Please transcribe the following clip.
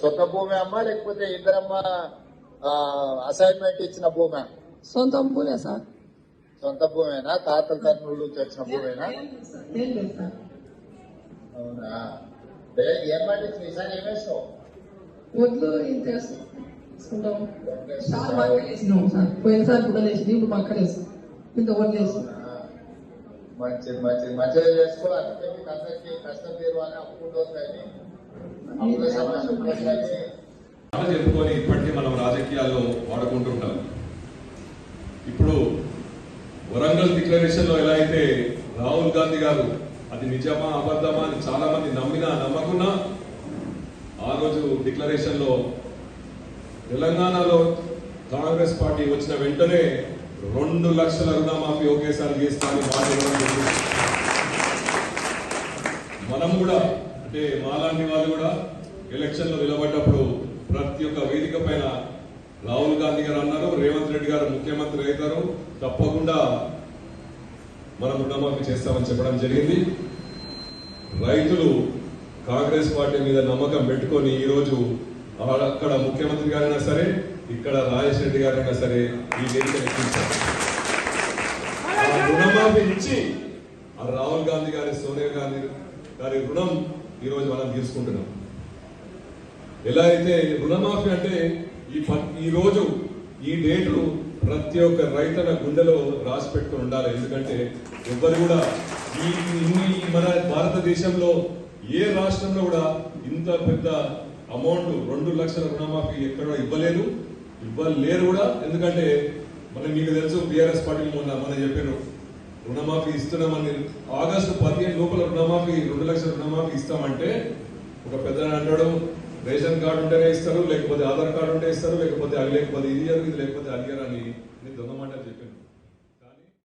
లేకపోతే ఇందిరమ్మ అసైన్మెంట్ ఇచ్చిన భూమి? సొంత భూమే సార్. సొంత భూమేనా? తాతల తన్నుళ్ళు తెచ్చిన భూమేనా? అవునా? ఏ, పండించిన ఈసారి ఏమేసావు వడ్లు ఇంత వేసుకుంటాం చాలా బాగా వేసినాం సార్. పోయినసారి కూడా వేసింది ఇప్పుడు మక్క వేసాం ఇంత వడ్లు వేసాం మంచిది మంచిది. మంచిగా చేసుకో అందుకే మీకు అందరికీ కష్టం అప్పుల సమస్య ఉంటుంది కానీ చెప్పుకొని ఇప్పటికీ మనం రాజకీయాల్లో వాడుకుంటుంటాం. ఇప్పుడు వరంగల్ డిక్లరేషన్లో ఎలా అయితే రాహుల్ గాంధీ గారు అది నిజమా అబద్ధమా అని చాలా మంది నమ్మినా నమ్మకున్నా ఆ రోజు డిక్లరేషన్లో తెలంగాణలో కాంగ్రెస్ పార్టీ వచ్చిన వెంటనే రెండు లక్షల రుణమాఫీ ఒకేసారి చేస్తామని మాట మనం కూడా అంటే మాలాంటి వాళ్ళు కూడా ఎలక్షన్లో నిలబడ్డప్పుడు ప్రతి ఒక్క వేదిక పైన రాహుల్ గాంధీ గారు అన్నారు రేవంత్ రెడ్డి గారు ముఖ్యమంత్రి అవుతారు. తప్పకుండా మనం రుణమాఫీ చేస్తామని చెప్పడం జరిగింది. రైతులు కాంగ్రెస్ పార్టీ మీద నమ్మకం పెట్టుకొని ఈ రోజు అక్కడ ముఖ్యమంత్రి గారైనా సరే ఇక్కడ రాజేష్ రెడ్డి గారైనా సరే ఈ వేదిక ఎక్కించారు. రుణమాఫీ ఇచ్చి ఆ రాహుల్ గాంధీ గారి సోనియా గాంధీ గారి రుణం ఈ రోజు మనం తీసుకుంటున్నాం. ఎలా అయితే రుణమాఫీ అంటే ఈ ఈరోజు ఈ డేట్లు ప్రతి ఒక్క రైతన గుండెలో రాసి పెట్టుకుని ఉండాలి. ఎందుకంటే ఎవ్వరు కూడా ఈ ఇన్ని మన భారతదేశంలో ఏ రాష్ట్రంలో కూడా ఇంత పెద్ద అమౌంట్ రెండు లక్షల రుణమాఫీ ఎక్కడ ఇవ్వలేదు. ఇవ్వలేరు కూడా. ఎందుకంటే మనం మీకు తెలుసు బీఆర్ఎస్ పార్టీ మొన్న మన చెప్పారు రుణమాఫీ ఇస్తున్నామని ఆగస్టు పదిహేను లోపల రుణమాఫీ రెండు లక్షల రుణమాఫీ ఇస్తామంటే ఒక పెద్ద అంటాడు రేషన్ కార్డు ఉంటేనే ఇస్తారు లేకపోతే ఆధార్ కార్డు ఉంటే ఇస్తారు లేకపోతే అది లేకపోతే ఇది ఇయ్యరు, లేకపోతే అది అని దొంగ మాట చెప్పాను.